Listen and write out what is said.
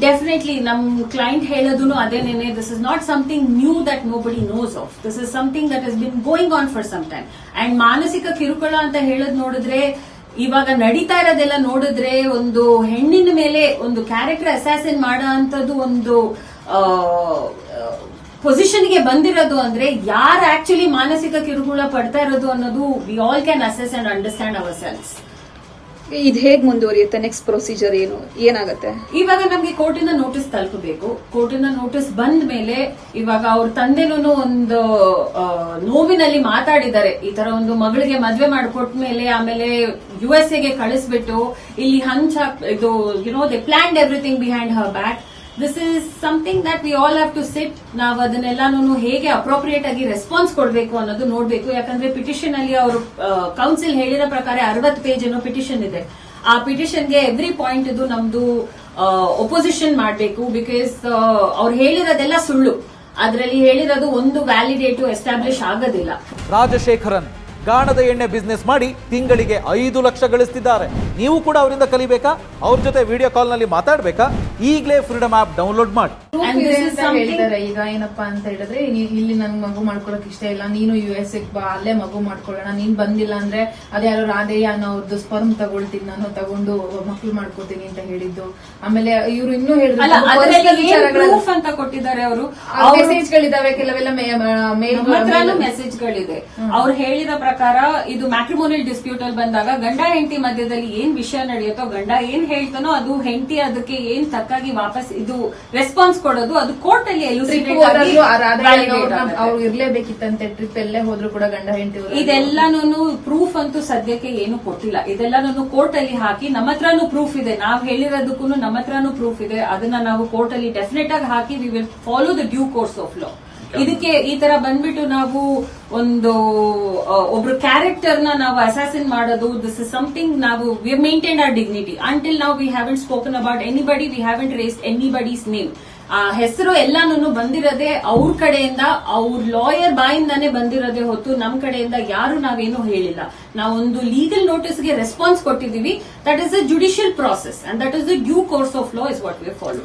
Definitely ನಮ್ಮ client ಹೇಳೋದು ಅದೇನೇನೆ this is not something new that nobody knows of this is something that is been going on for some time and ಮಾನಸಿಕ ಕಿರುಕುಳ ಅಂತ ಹೇಳೋದ್ ನೋಡಿದ್ರೆ, ಇವಾಗ ನಡೀತಾ ಇರೋದೆಲ್ಲ ನೋಡಿದ್ರೆ ಒಂದು ಹೆಣ್ಣಿನ ಮೇಲೆ ಒಂದು ಕ್ಯಾರೆಕ್ಟರ್ ಅಸಾಸಿನ್ ಮಾಡೋ ಅಂತದ್ದು ಒಂದು ಪೊಸಿಷನ್ಗೆ ಬಂದಿರೋದು ಅಂದ್ರೆ ಯಾರು ಆಕ್ಚುಲಿ ಮಾನಸಿಕ ಕಿರುಕುಳ ಪಡ್ತಾ ಇರೋದು ಅನ್ನೋದು we all can assess and understand ourselves ಇದು ಹೇಗ್ ಮುಂದುವರಿಯುತ್ತೆ? ನೆಕ್ಸ್ಟ್ ಪ್ರೊಸೀಜರ್ ಏನು? ಏನಾಗುತ್ತೆ? ಇವಾಗ ನಮ್ಗೆ ಕೋರ್ಟಿನ ನೋಟಿಸ್ ತಲುಪಬೇಕು. ಕೋರ್ಟಿನ ನೋಟಿಸ್ ಬಂದ ಮೇಲೆ ಇವಾಗ ಅವ್ರ ತಂದೆನೂ ಒಂದು ನೋವಿನಲ್ಲಿ ಮಾತಾಡಿದ್ದಾರೆ. ಈ ತರ ಒಂದು ಮಗಳಿಗೆ ಮದ್ವೆ ಮಾಡಿಕೊಟ್ಟ ಮೇಲೆ ಆಮೇಲೆ ಯು ಎಸ್ ಎಗೆ ಕಳಿಸ್ಬಿಟ್ಟು ಇಲ್ಲಿ ಹಂಚ, ಇದು you know they planned everything behind her back this is something that we all have to sit ನಾವು ಅದನ್ನೆಲ್ಲಾನು ಹೇಗೆ ಅಪ್ರೋಪ್ರಿಯೇಟ್ ಆಗಿ ರೆಸ್ಪಾನ್ಸ್ ಕೊಡಬೇಕು ಅನ್ನೋದು ನೋಡಬೇಕು. ಯಾಕಂದ್ರೆ ಪಿಟಿಷನ್ ಅಲ್ಲಿ ಅವರು ಕೌನ್ಸಿಲ್ ಹೇಳಿರೋ ಪ್ರಕಾರ ಅರವತ್ತು ಪೇಜ್ ಏನೋ ಪಿಟಿಷನ್ ಇದೆ. ಆ ಪಿಟಿಷನ್ಗೆ ಎವ್ರಿ ಪಾಯಿಂಟ್ ಇದು ನಮ್ದು ಒಪೋಸಿಷನ್ ಮಾಡಬೇಕು ಬಿಕಾಸ್ ಅವ್ರು ಹೇಳಿರೋದೆಲ್ಲ ಸುಳ್ಳು. ಅದರಲ್ಲಿ ಹೇಳಿರೋದು ಒಂದು ವ್ಯಾಲಿಡೇಟು ಎಸ್ಟಾಬ್ಲಿಷ್ ಆಗೋದಿಲ್ಲ. ರಾಜಶೇಖರನ್ ಗಾಣದ ಎಣ್ಣೆ ಬಿಸ್ನೆಸ್ ಮಾಡಿ ತಿಂಗಳಿಗೆ ಐದು ಲಕ್ಷ ಗಳಿಸ್ತಿದ್ದಾರೆ. ನೀವು ಕೂಡ ಅವರಿಂದ ಕಲಿಬೇಕಾ? ಅವ್ರ ಜೊತೆ ವಿಡಿಯೋ ಕಾಲ್ನಲ್ಲಿ ಮಾತಾಡ್ಬೇಕಾ? ಈಗಲೇ ಫ್ರೀಡಮ್ ಆಪ್ ಡೌನ್ಲೋಡ್ ಮಾಡಿ. ಹೇಳ್ತಾರೆ ಈಗ ಏನಪ್ಪಾ ಅಂತ ಹೇಳಿದ್ರೆ ಇಲ್ಲಿ ನನ್ ಮಗು ಮಾಡ್ಕೊಳಕ್ ಇಷ್ಟ ಇಲ್ಲ. ನೀನು ಯು ಎಸ್ ಬಾ ಅಲ್ಲೇ ಮಗು ಮಾಡ್ಕೊಳ್ಳೋಣ ನೀನ್ ಬಂದಿಲ್ಲ ಅಂದ್ರೆ ಅದ್ಯಾರೋ ರಾಧೇಯ ಅನ್ನೋರ್ದು ಸ್ಪರ್ಮ್ ತಗೊಳ್ತೀನಿ ನಾನು ತಗೊಂಡು ಮಕ್ಳು ಮಾಡ್ಕೊತೀನಿ ಅಂತ ಹೇಳಿದ್ದು. ಆಮೇಲೆ ಇವ್ರು ಇನ್ನೂ ಅಲ್ಲ ಹೇಳಿದ್ರು ಅಂತ ಕೊಟ್ಟಿದ್ದಾರೆ ಅವರು? ಮೆಸೇಜ್ ಗಳಿದಾವೆ ಕೆಲವೆಲ್ಲ ಮೇಲ್ ಗಳಿದೆ ಅವ್ರು ಹೇಳಿದ ಪ್ರಕಾರ ಇದು ಮ್ಯಾಟ್ರಿಮೋನಿಯಲ್ ಡಿಸ್ಪ್ಯೂಟ್ ಅಲ್ಲಿ ಬಂದಾಗ ಗಂಡ ಹೆಂಡತಿ ಮಧ್ಯದಲ್ಲಿ ಏನ್ ವಿಷಯ ನಡೆಯುತ್ತೋ ಗಂಡ ಏನ್ ಹೇಳ್ತಾನೋ ಅದು ಹೆಂಡತಿ ಅದಕ್ಕೆ ಏನ್ ತಕ್ಕಾಗಿ ವಾಪಸ್ ಇದು ರೆಸ್ಪಾನ್ಸ್ ಕೊಡೋದು. ಅದು ಕೋರ್ಟ್ ಅಲ್ಲಿ. ಅವ್ರು ಇರ್ಲೇಬೇಕಿತ್ತಂತೆ. ಟ್ರಿಪ್ ಎಲ್ಲೇ ಹೋದ್ರು ಕೂಡ ಗಂಡ ಹೆಂಡತಿ ಇದೆಲ್ಲಾನು ಪ್ರೂಫ್ ಅಂತೂ ಸದ್ಯಕ್ಕೆ ಏನು ಕೊಟ್ಟಿಲ್ಲ. ಇದೆಲ್ಲಾನು ಕೋರ್ಟ್ ಅಲ್ಲಿ ಹಾಕಿ ನಮ್ಮ ಹತ್ರನೂ ಪ್ರೂಫ್ ಇದೆ. ನಾವ್ ಹೇಳಿರೋದಕ್ಕೂ ನಮ್ಮ ಹತ್ರನೂ ಪ್ರೂಫ್ ಇದೆ. ಅದನ್ನ ನಾವು ಕೋರ್ಟ್ ಅಲ್ಲಿ ಡೆಫಿನೆಟ್ ಆಗಿ ಹಾಕಿ we will follow the due course of law ಇದಕ್ಕೆ ಈ ತರ ಬಂದ್ಬಿಟ್ಟು ನಾವು ಒಂದು ಒಬ್ರು ಕ್ಯಾರೆಕ್ಟರ್ನ ನಾವು ಅಸಾಸಿನ್ ಮಾಡೋದು ದಿಸ್ ಇಸ್ ಸಮಥಿಂಗ್ ನಾವು we maintain our dignity until ನಾವು we haven't spoken about anybody we haven't raised anybody's name ಆ, ಹೆಸರು ಎಲ್ಲಾನು ಬಂದಿರೋದೆ ಅವ್ರ ಕಡೆಯಿಂದ, ಅವ್ರ ಲಾಯರ್ ಬಾಯಿಂದಾನೇ ಬಂದಿರೋದೇ ಹೊತ್ತು ನಮ್ ಕಡೆಯಿಂದ ಯಾರು ನಾವೇನು ಹೇಳಿಲ್ಲ. ನಾವೊಂದು ಲೀಗಲ್ ನೋಟಿಸ್ಗೆ response ಕೊಟ್ಟಿದೀವಿ that is a judicial process and that is the due course of law is what we follow